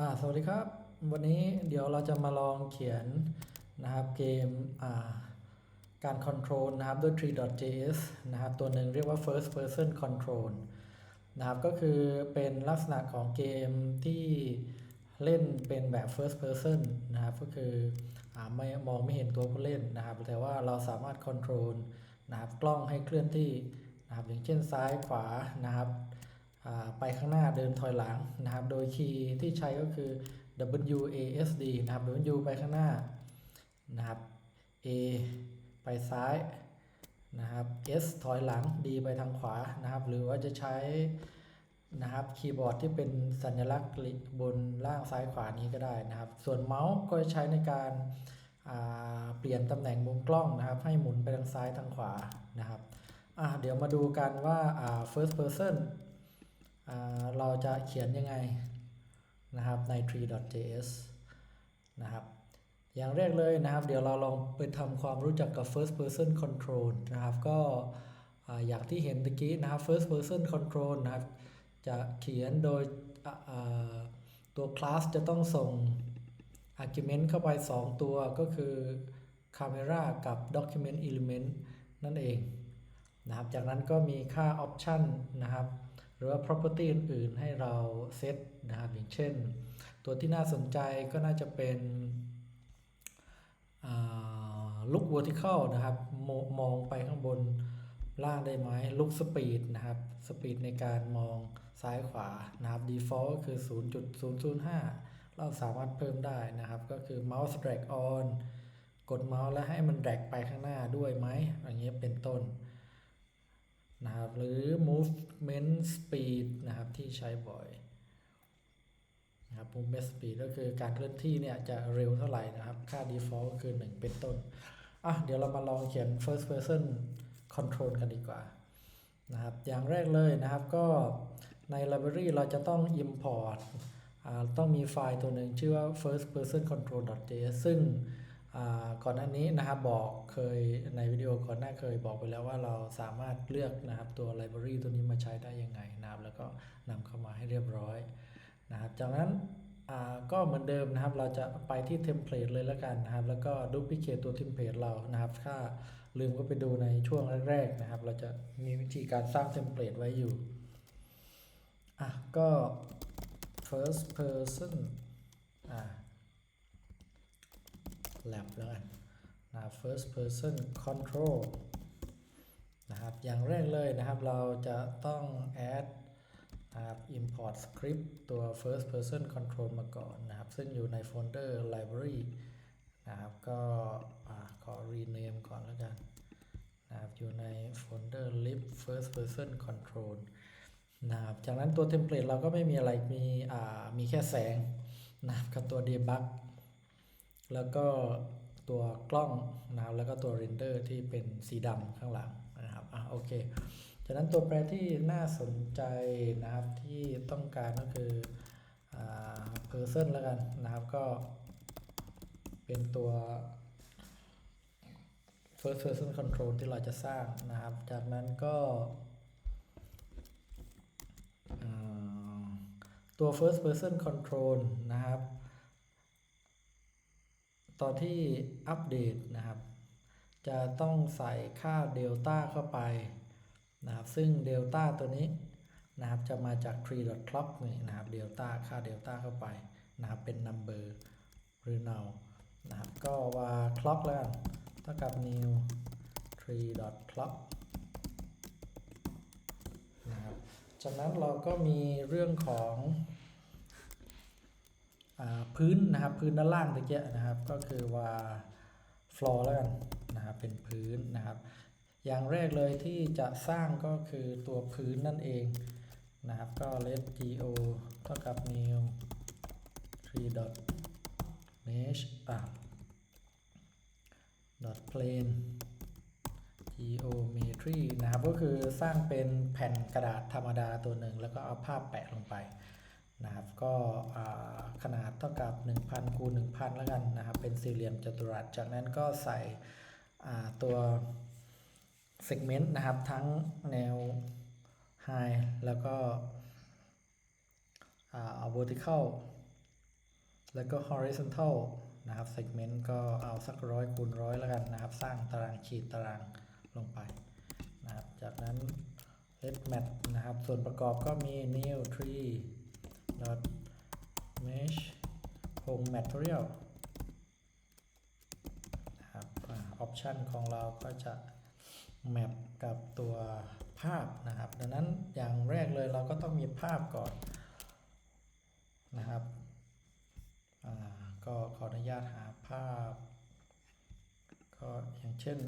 อ่าสวัสดีครับ วันนี้เดี๋ยวเราจะมาลองเขียนนะครับเกมอ่าการคอนโทรลนะครับด้วย tree.js นะครับตัวหนึ่งเรียกว่า first person control นะครับก็คือเป็นลักษณะของเกมที่เล่นเป็นแบบ first person นะครับก็คืออไม่มองไม่เห็นตัวผู้เล่นนะครับ แต่ว่าเราสามารถคอนโทรลนะครับกล้องให้เคลื่อนที่นะครับอย่างเช่นซ้ายขวานะครับ ไปข้างหน้าเดินถอยหลังนะครับ โดยคีย์ที่ใช้ก็คือ W A S D นะครับ W ไปข้างหน้านะครับ A ไปซ้ายนะครับ S ถอยหลัง D ไปทางขวานะครับ หรือว่าจะใช้นะครับคีย์บอร์ดที่เป็นสัญลักษณ์บนล่างซ้ายขวานี้ก็ได้นะครับ ส่วนเมาส์ก็ใช้ในการาเปลี่ยนตำแหน่งมุมกล้องนะครับ ให้หมุนไปทางซ้ายทางขวานะครับเดี๋ยวมาดูกันว่าา first person เราจะเขียนยังไงนะครับใน tree.js นะครับ อย่างแรกเลยนะครับ เดี๋ยวเราลองไปทำความรู้จักกับ first person control นะครับ ก็อย่างที่เห็นตะกี้นะครับ first person control นะครับ จะเขียนโดยตัว class จะต้องส่ง argument เข้าไป 2 ตัวก็คือ camera กับ document element นั่นเองนะครับ จากนั้นก็มีค่า option นะครับ หรือว่า property อื่นๆให้เราเซตนะครับอย่างเช่น ตัวที่น่าสนใจก็น่าจะเป็นลุก vertical นะครับมมองไปข้างบนล่างได้ไหมลุก speed นะครับ speed ในการมองซ้ายขวานะครับ default ก็คือ 0.005 เราสามารถเพิ่มได้นะครับ ก็คือ mouse drag on กดเมาส์แล้วให้มัน drag ไปข้างหน้าด้วยไหมอย่างเงี้ยเป็นต้น นะครับหรือ movement speed นะครับที่ใช้บ่อยนะครับ movement speed ก็คือการเคลื่อนที่เนี่ยจะเร็วเท่าไหร่นะครับ ค่า default ก็คือ 1 เป็นต้นอะเดี๋ยวเรามาลองเขียน first person control กันดีกว่านะครับอย่างแรกเลยนะครับก็ใน library เราจะต้อง import อ่าต้องมีไฟล์ตัวหนึ่งชื่อว่า first person control.js ซึ่ง ก่อนหน้านี้นะครับบอกเคยในวิดีโอก่อนหน้าเคยบอกไปแล้วว่าเราสามารถเลือกนะครับตัว library ตัวนี้มาใช้ได้ยังไงนะครับแล้วก็นำเข้ามาให้เรียบร้อยนะครับจากนั้นก็เหมือนเดิมนะครับเราจะไปที่เทมเพลตเลยแล้วกันนะครับ แล้วก็ดูพิเคตตัวเทมเพลตเรานะครับ ถ้าลืมก็ไปดูในช่วงแรกๆนะครับ เราจะมีวิธีการสร้างเทมเพลตไว้อยู่อะก็ first person อ่า lab แล้วกันนะ first person control นะครับ อย่างแรกเลยนะครับ เราจะต้อง add นะครับ import script ตัว first person control มาก่อนนะครับ ซึ่งอยู่ในโฟลเดอร์ library นะครับ ก็ขอ rename ก่อนแล้วกันนะครับ อยู่ในโฟลเดอร์ lib first person control นะครับ จากนั้นตัวเทมเพลตเราก็ไม่มีอะไร มี อ่า มีแค่แสงนะครับกับตัว debug แล้วก็ตัวกล้องนะครับแล้วก็ตัวเรนเดอร์ที่เป็นสีดำข้างหลังนะครับอะโอเคจากนั้นตัวแปรที่น่าสนใจนะครับที่ต้องการก็คืออ่า person แล้วกันนะครับก็เป็นตัว first person control ที่เราจะสร้างนะครับ จากนั้นก็ตัว first person control นะครับ ตอนที่อัปเดตนะครับ จะต้องใส่ค่าเดลต้าเข้าไปนะครับซึ่งเดลต้าตัวนี้นะครับจะมาจาก tree.clock นี่นะครับเดลต้าค่าเดลต้าเข้าไปนะครับเป็น number หรือ null นะครับก็ว่า clock แล้วกันเท่ากับ new tree.clock นะครับจากนั้นเราก็มีเรื่องของ พื้นนะครับพื้นด้านล่างตะเกียนะครับ ก็คือว่า floor แล้วกันนะครับเป็นพื้นนะครับ อย่างแรกเลยที่จะสร้างก็คือตัวพื้นนั่นเองนะครับ ก็ let go เท่ากับ new 3 dot mesh อะ dot plane geometry นะครับ ก็คือสร้างเป็นแผ่นกระดาษธรรมดาตัวหนึ่ง แล้วก็เอาภาพแปะลงไปนะครับ ก็ข นาดเท่ากับ 1,000คูณ1,000 แล้วกันนะครับ เป็นสี่เหลี่ยมจัตุรัส จากนั้นก็ใส่ตัว segment นะครับทั้งแนว high แล้วก็ vertical แล้วก็ horizontal นะครับ segment ก็เอาสักร้อยคูณร้อยแล้วกันนะครับ สร้างตารางขีดตารางลงไปนะครับ จากนั้น let mat นะครับ ส่วนประกอบก็มี new tree dot mesh home material นะครับออปชันของเราก็จะแมปกับตัวภาพนะครับ ดังนั้นอย่างแรกเลยเราก็ต้องมีภาพก่อนนะครับก็ขออนุญาตหาภาพ ก็อย่างเช่น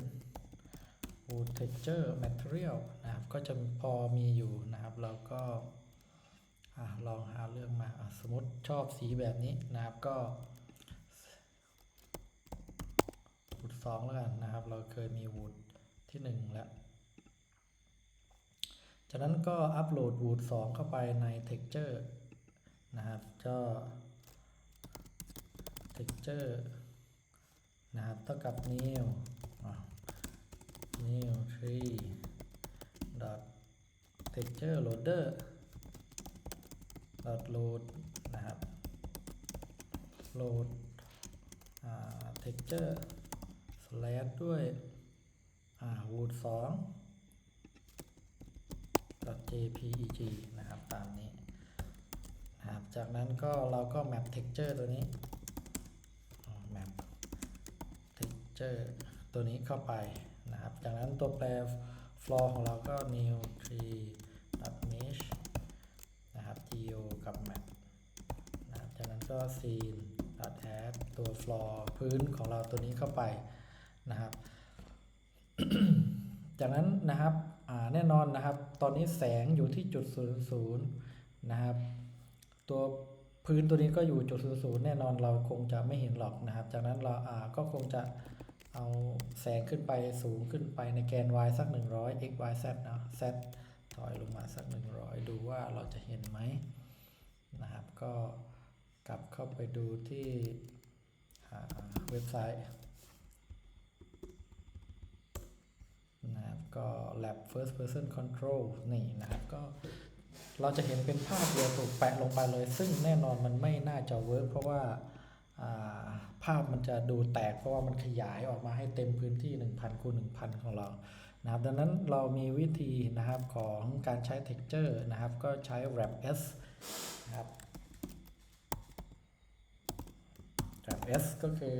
wood texture material นะครับ ก็จะพอมีอยู่นะครับ เราก็ อลองหาเรื่องมาสมมติชอบสีแบบนี้นะครับก็วูดสองแล้วกันนะครับ เราเคยมีวูดที่หนึ่งแล้วจากนั้นก็อัปโหลดวูดสองเข้าไปใน texture นะครับก็ texture นะครับเท่ากับ new new tree dot texture loader load นะครับ load texture slash ด้วย wood 2 jpeg นะครับตามนี้นะครับจากนั้นก็เราก็ map texture ตัวนี้ map texture ตัวนี้เข้าไปนะครับ จากนั้นตัวแปร floor ของเราก็ new tree กนั้นก็ scene add ตัว floor พื้นของเราตัวนี้เข้าไปนะครับ จากนั้นนะครับแน่นอนนะครับ ตอนนี้แสงอยู่ที่จุดศูนย์ศูนย์นะครับ ตัวพื้นตัวนี้ก็อยู่จุดศูนย์ศูนย์แน่นอนเราคงจะไม่เห็นหรอกนะครับ จากนั้นเราอ่าก็คงจะเอาแสงขึ้นไปสูงขึ้นไปในแกน y สัก 100 x y z เนาะ z ถอยลงมาสัก 100 ดูว่าเราจะเห็นไหมนะครับก็ กลับเข้าไปดูที่เว็บไซต์นะครับก็ lab first person control นี่นะครับก็เราจะเห็นเป็นภาพเดียวถูกแปะลงไปเลย ซึ่งแน่นอนมันไม่น่าจะเวิร์กเพราะว่าอ่าภาพมันจะดูแตกเพราะว่ามันขยายออกมาให้เต็มพื้นที่ 1000คูณ1000 ของเรานะครับดังนั้นเรามีวิธีนะครับของการใช้ texture นะครับ ก็ใช้ wrap s นะครับ wrap s ก็คือ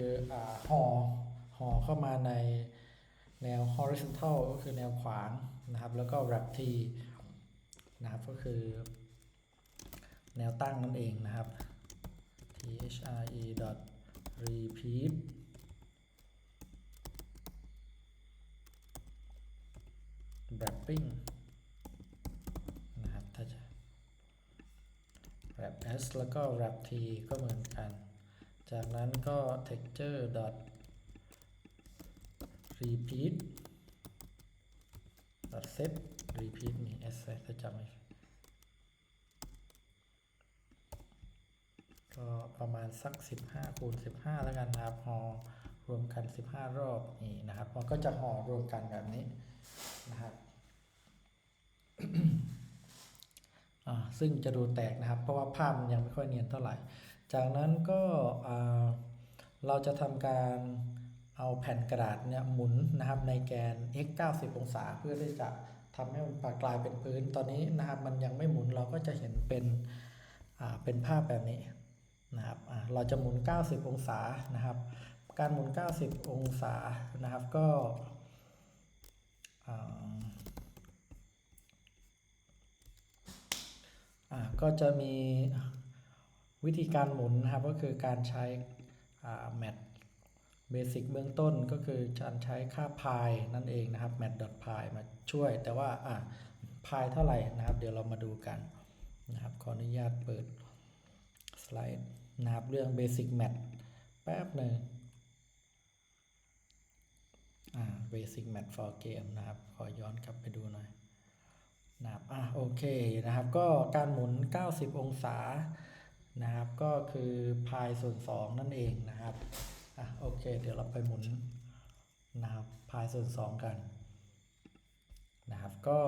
ห่อห่อเข้ามาในแนว horizontal ก็คือแนวขวางนะครับ แล้วก็ wrap t นะครับ ก็คือ แนวตั้งนั่นเองนะครับ thre dot repeat wrapping นะครับถ้าจะ wrap s แล้วก็ wrap t ก็เหมือนกัน จากนั้นก็ texture dot repeat dot set repeat มี s ถ้าจำไม่ก็ประมาณสัก 15คูณ15 แล้วกันนะครับห่อรวมกัน 15 รอบนี่นะครับ มันก็จะห่อรวมกันแบบนี้นะครับซึ่งจะดูแตกนะครับ เพราะว่าภาพมันยังไม่ค่อยเนียนเท่าไหร่ จากนั้นก็เราจะทำการเอาแผ่นกระดาษเนี่ยหมุนนะครับในแกน x 90 องศาเพื่อที่จะทำให้มันกลายเป็นพื้นตอนนี้นะครับมันยังไม่หมุนเราก็จะเห็นเป็นเป็นภาพแบบนี้นะครับเราจะหมุน 90 องศานะครับ การหมุน 90 องศานะครับก็ก็จะมี วิธีการหมุนนะครับก็คือการใช้แมทเบสิกเบื้องต้นก็คือการใช้ค่าพายนั่นเองนะครับ mat dot pi มาช่วย แต่ว่าอ่าพายเท่าไหร่นะครับ เดี๋ยวเรามาดูกันนะครับขออนุญาตเปิดสไลด์นะครับเรื่อง basic mat แป๊บหนึ่งอ่า basic mat for game นะครับ ขอย้อนกลับไปดูหน่อยนะครับอ่าโอเคนะครับ ก็การหมุน 90 องศา นะครับ ก็คือพายส่วน 2 นั่นเองนะครับอะโอเค เดี๋ยวเราไปหมุนนะครับพายส่วน 2 กันนะครับก็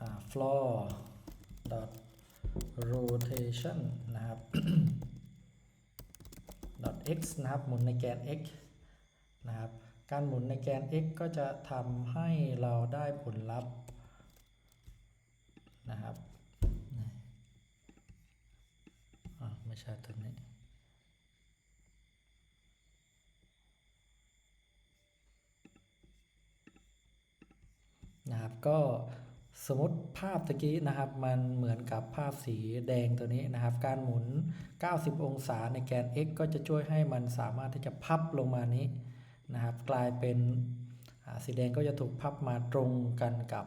อ่า floor dot rotation นะครับ dot x นะครับ หมุนในแกน x นะครับ การหมุนในแกน x ก็จะทำให้เราได้ผลลัพธ์นะครับนี่ อ่าไม่ใช่ตัวนี้ นะครับก็สมมติภาพตะกี้นะครับมันเหมือนกับภาพสีแดงตัวนี้นะครับ การหมุน 90 องศาในแกน x ก็จะช่วยให้มันสามารถที่จะพับลงมานี้นะครับ กลายเป็นสีแดงก็จะถูกพับมาตรงกันกับ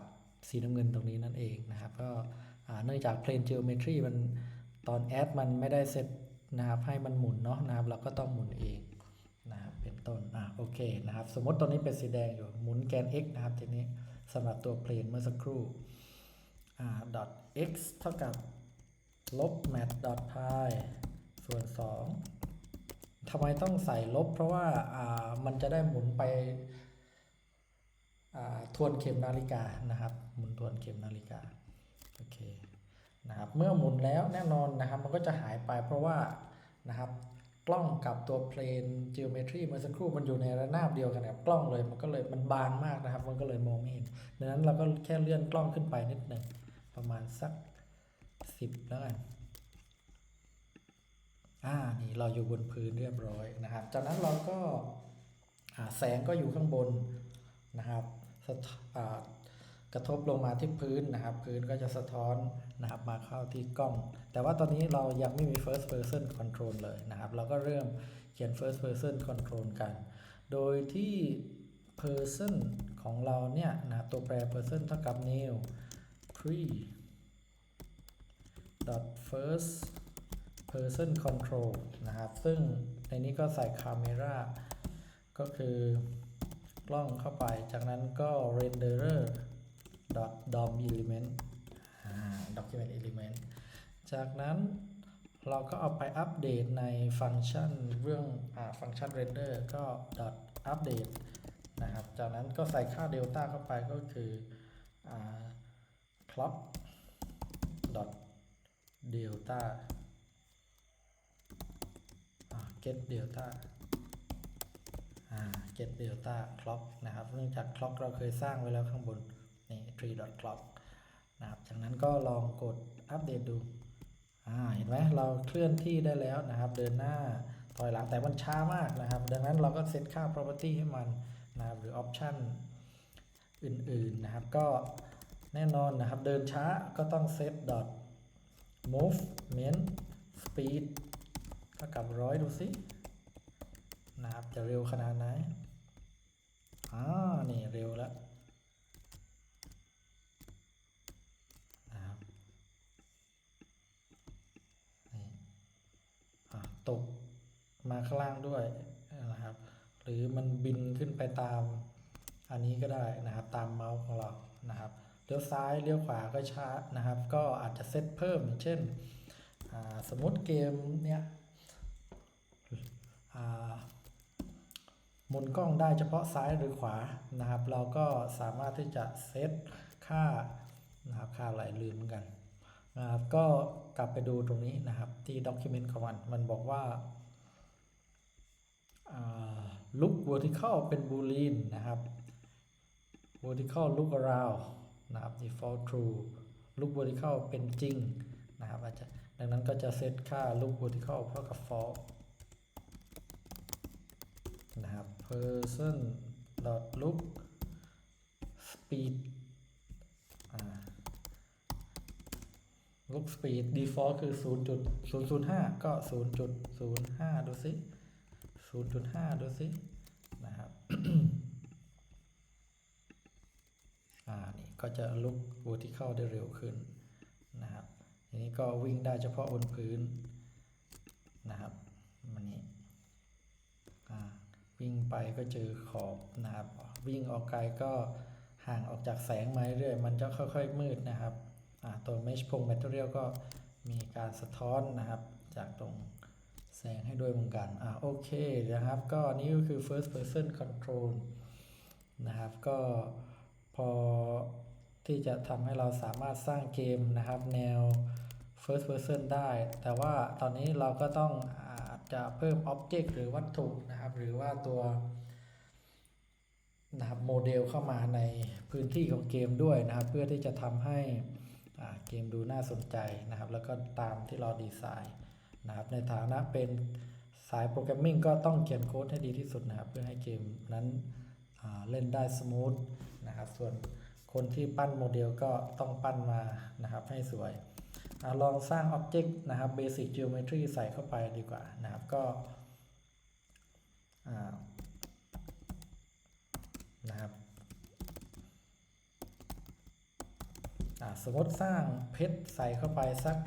สีน้ำเงินตรงนี้นั่นเองนะครับ ก็เนื่องจาก plane geometry มัน ตอนแอดมันไม่ได้เซตนะครับให้มันหมุนเนาะนะครับเราก็ต้องหมุนเองนะครับเป็นต้นอะโอเคนะครับ สมมติตัวนี้เป็นสีแดงอยู่หมุนแกน x นะครับทีนี้สำหรับตัวเพลนเมื่อสักครู่อ่า dot x เท่ากับลบ mat dot pi ส่วน 2ทำไมต้องใส่ลบ เพราะว่าอ่ามันจะได้หมุนไปอ่าทวนเข็มนาฬิกานะครับ หมุนทวนเข็มนาฬิกา โอเค นะครับเมื่อหมุนแล้วแน่นอนนะครับมันก็จะหายไปเพราะว่านะครับกล้องกับตัวเพลน geometry เมื่อสักครู่มันอยู่ในระนาบเดียวกันกับกล้องเลยมันก็เลยมันบางมากนะครับ มันก็เลยมองไม่เห็นดังนั้นเราก็แค่เลื่อนกล้องขึ้นไปนิดหนึ่งประมาณสักสิบแล้วกันอ่านี่เราอยู่บนพื้นเรียบร้อยนะครับ จากนั้นเราก็แสงก็อยู่ข้างบนนะครับอ่า กระทบลงมาที่พื้นนะครับ พื้นก็จะสะท้อนนะครับมาเข้าที่กล้อง แต่ว่าตอนนี้เรายังไม่มี first person control เลยนะครับ เราก็เริ่มเขียน first person control กัน โดยที่ person ของเราเนี่ยนะครับตัวแปร person เท่ากับ new pre dot first person control นะครับ ซึ่งในนี้ก็ใส่ camera ก็คือกล้องเข้าไป จากนั้นก็ renderer element document element จากนั้นเราก็เอาไปอัปเดตในฟังก์ชันเรื่องอฟังก์ชัน render ก็ dot update นะครับ จากนั้นก็ใส่ค่าเดลต้าเข้าไปก็คือ clock dot delta get delta get delta clock นะครับ เนื่องจาก clock เราเคยสร้างไว้แล้วข้างบน นี่ tree dot clock นะครับจากนั้นก็ลองกดอัปเดตดูอ่าเห็นไหมเราเคลื่อนที่ได้แล้วนะครับ เดินหน้าถอยหลังแต่มันช้ามากนะครับ ดังนั้นเราก็เซตค่า property ให้มันนะครับหรือ option อื่นๆนะครับ ก็แน่นอนนะครับ เดินช้าก็ต้องเซต dot movement speed เท่ากับร้อยดูสินะครับจะเร็วขนาดไหนอ่านี่เร็วแล้วนะครับนี่อะ ตกมาข้างล่างด้วยนะครับ หรือมันบินขึ้นไปตาม อันนี้ก็ได้นะครับ ตามเมาส์ของเรานะครับเลี้ยวซ้ายเลี้ยวขวาก็ช้านะครับ ก็อาจจะเซตเพิ่มอย่างเช่นสมมติเกมเนี้ยหมุนกล้องได้เฉพาะซ้ายหรือขวานะครับ เราก็สามารถที่จะเซตค่านะครับค่าอะไรลืมเหมือนกัน นะครับก็กลับไปดูตรงนี้นะครับที่ document ของมันมันบอกว่า look vertical เป็น boolean นะครับ vertical look around นะครับ default true look vertical เป็นจริงนะครับอาจจะดังนั้นก็จะเซตค่า look vertical เท่ากับ false นะครับ person dot look speed อ่า look speed default คือ 0.005 ก็ 0.05 ดูสิ 0.5 ดูสิ นะครับ อ่า นี่ก็จะลุก vertical ได้เร็วขึ้นนะครับ ทีนี้ก็วิ่งได้เฉพาะบนพื้นนะครับมันนี้ อ่า วิ่งไปก็เจอขอบนะครับ วิ่งออกไกลก็ห่างออกจากแสงมาเรื่อยมันจะค่อย ๆ มืดนะครับ ตัว mesh พง material ก็มีการสะท้อนนะครับจากตรงแสงให้ด้วยเหมือนกันอ่าโอเคนะครับ ก็นี่ก็คือ first person control นะครับ ก็พอที่จะทำให้เราสามารถสร้างเกมนะครับ แนว first person ได้ แต่ว่าตอนนี้เราก็ต้องอาจจะเพิ่ม object หรือวัตถุนะครับ หรือว่าตัวนะครับโมเดลเข้ามาในพื้นที่ของเกมด้วยนะครับ เพื่อที่จะทำให้ เกมดูน่าสนใจนะครับ แล้วก็ตามที่เราดีไซน์นะครับ ในฐานะเป็นสายโปรแกรมมิ่งก็ต้องเขียนโค้ดให้ดีที่สุดนะครับ เพื่อให้เกมนั้นเล่นได้สมูทนะครับ ส่วนคนที่ปั้นโมเดลก็ต้องปั้นมานะครับให้สวยอลองสร้าง Object นะครับ Basic Geometry ใส่เข้าไปดีกว่านะครับก็นะครับอ่า สมมติสร้างเพชรใส่เข้าไปสัก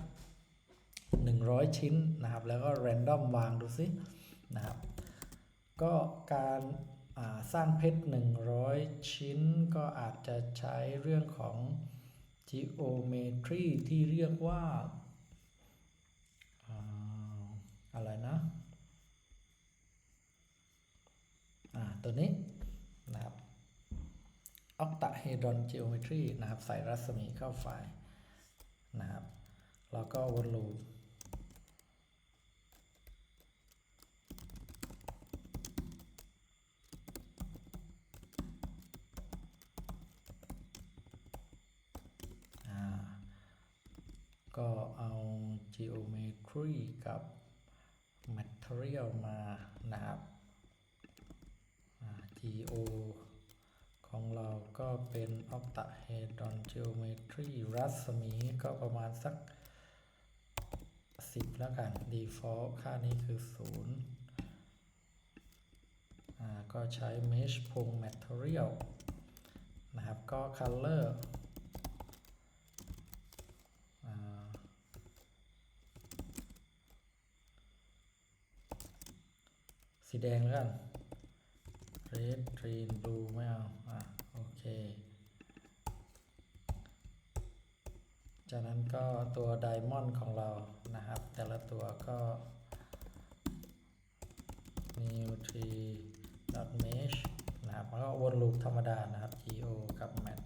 100 ชิ้นนะครับ แล้วก็ Random วางดูซินะครับ ก็การาสร้างเพชร 100 ชิ้นก็อาจจะใช้เรื่องของ geometry ที่เรียกว่าอาอะไรนะ อ่า ตัวนี้ อ octahedron geometry นะครับ ใส่รัศมีเข้าไฟล์นะครับ แล้วก็วนลูปอ่า ก็เอา geometry กับ material มานะครับอ่า geo ของเราก็ เป็น octahedron geometry รัศมีก็ประมาณสัก 10 แล้วกัน default ค่านี้คือ0อ่าก็ใช้ mesh พง material นะครับ ก็ color อ่าสีแดงแล้วกัน red green blue ไม่เอา อะ โอเค จากนั้นก็ตัวไดมอนด์ของเรานะครับ แต่ละตัวก็ new tree dot mesh นะครับแล้วก็วนลูปธรรมดานะครับ geo กับ mat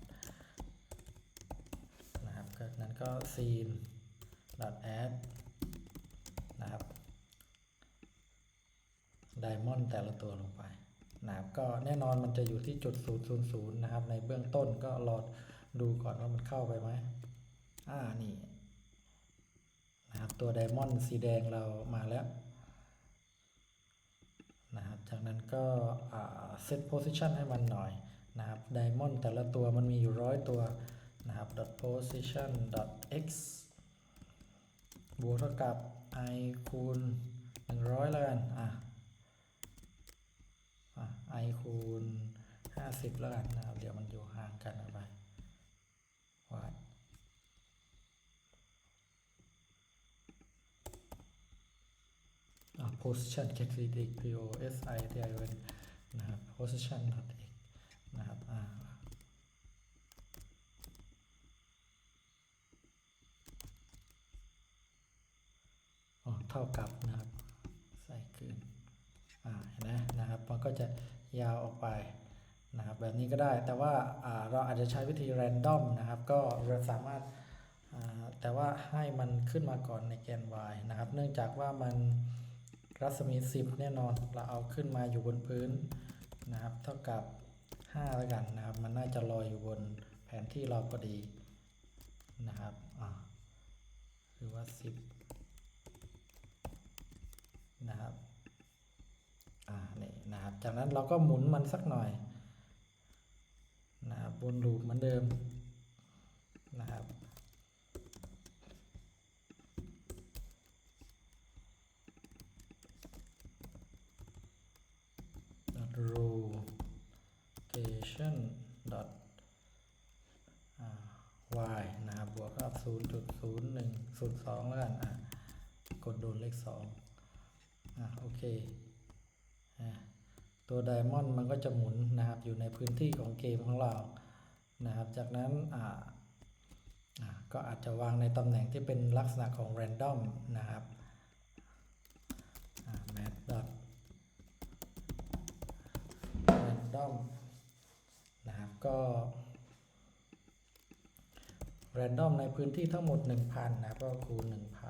นะครับจากนั้นก็ scene dot add นะครับไดมอนด์แต่ละตัวลงไปนะครับก็แน่นอนมันจะอยู่ที่จุด000นะครับ ในเบื้องต้นก็รอดูก่อนว่ามันเข้าไปไหม อ่านี่นะครับตัวไดมอนด์สีแดงเรามาแล้วนะครับจากนั้นก็เซตโพซิชันให้มันหน่อยนะครับไดมอนด์แต่ละตัวมันมีอยู่ร้อยตัวนะครับ dot position dot x บวกเท่ากับ i คูณ 100 แล้วกันอะอะ i คูณ 50 แล้วกันนะครับ เดี๋ยวมันอยู่ห่างกันอาไปวาดอะ position c a t i p o s i t i o n นะครับ position dot x นะครับอ่าอ๋อเท่ากับนะครับใส่คืนอ่าเห็นไหมนะครับมันก็จะยาวออกไปนะครับแบบนี้ก็ได้แต่ว่าเราอาจจะใช้วิธี random นะครับก็เราสามารถแต่ว่าให้มันขึ้นมาก่อนในแกน y นะครับ เนื่องจากว่ามัน รัศมี 10 แน่นอนเราเอาขึ้นมาอยู่บนพื้นนะครับ เท่ากับ5แล้วกันนะครับ มันน่าจะลอยอยู่บนแผนที่เราพอดีนะครับอ่าหรือว่า 10 นะครับอ่านี่นะครับ จากนั้นเราก็หมุนมันสักหน่อยนะครับวนลูปเหมือนเดิมนะครับ rotation dot y นะครับ บวกกับ 0.0102 แล้วกัน อะ กดโดนเลข 2 อะ โอเค อะ ตัวไดมอนด์มันก็จะหมุนนะครับ อยู่ในพื้นที่ของเกมของเรา นะครับ จากนั้น อ่าก็อาจจะวางในตำแหน่งที่เป็นลักษณะของ random นะครับ random นะครับก็แรนดอมในพื้นที่ทั้งหมด 1,000 นะครับก็คูณ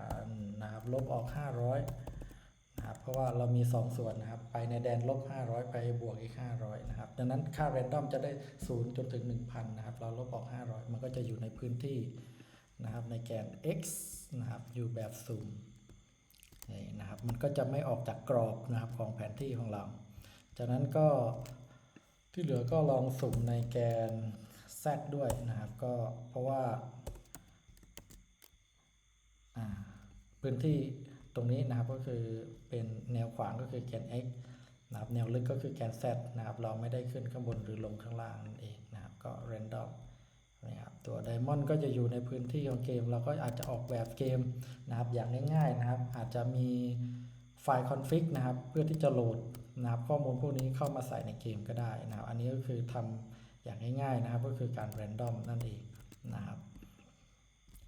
1,000 นะครับ ลบออก 500 นะครับ เพราะว่าเรามี 2 ส่วนนะครับ ไปในแดนลบ 500 ไปบวกอีก 500 นะครับ ดังนั้นค่าแรนดอมจะได้ 0 จนถึง 1,000 นะครับ เราลบออก 500 มันก็จะอยู่ในพื้นที่นะครับ ในแกน x นะครับ อยู่แบบสุ่มนี่นะครับ มันก็จะไม่ออกจากกรอบนะครับของแผนที่ของเรา จากนั้นก็ ที่เหลือก็ลองสุ่มในแกน z ด้วยนะครับ ก็เพราะว่าพื้นที่ตรงนี้นะครับก็คือเป็นแนวขวางก็คือแกน x นะครับแนวลึกก็คือแกน z นะครับ เราไม่ได้ขึ้นข้างบนหรือลงข้างล่างนั่นเองนะครับ ก็ random นะครับตัวไดมอนด์ก็จะอยู่ในพื้นที่ของเกม เราก็อาจจะออกแบบเกมนะครับอย่างง่ายๆนะครับ อาจจะมีไฟล์คอนฟิกนะครับ เพื่อที่จะโหลด นะครับข้อมูลพวกนี้เข้ามาใส่ในเกมก็ได้นะครับ อันนี้ก็คือทำอย่างง่ายๆนะครับ ก็คือการ random นั่นเองนะครับ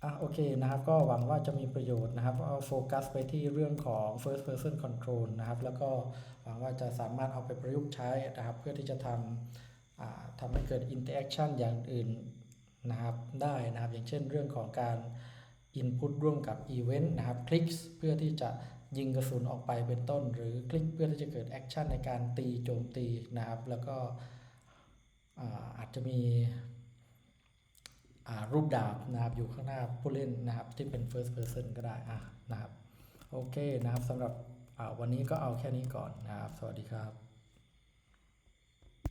อะโอเคนะครับก็หวังว่าจะมีประโยชน์นะครับเอาโฟกัสไปที่เรื่องของ first person control นะครับ แล้วก็หวังว่าจะสามารถเอาไปประยุกต์ใช้นะครับ เพื่อที่จะทำทำให้เกิด interaction อย่างอื่นนะครับได้นะครับ อย่างเช่นเรื่องของการ Input ร่วมกับ Event นะครับคลิกเพื่อที่จะ ยิงกระสุนออกไปเป็นต้น หรือคลิกเพื่อที่จะเกิดแอคชั่นในการตีโจมตีนะครับ แล้วก็อาอาจจะมีรูปดาบนะครับอยู่ข้างหน้าผู้เล่นนะครับที่เป็น first person ก็ได้อะนะครับ โอเคนะครับสำหรับวันนี้ก็เอาแค่นี้ก่อนนะครับ สวัสดีครับ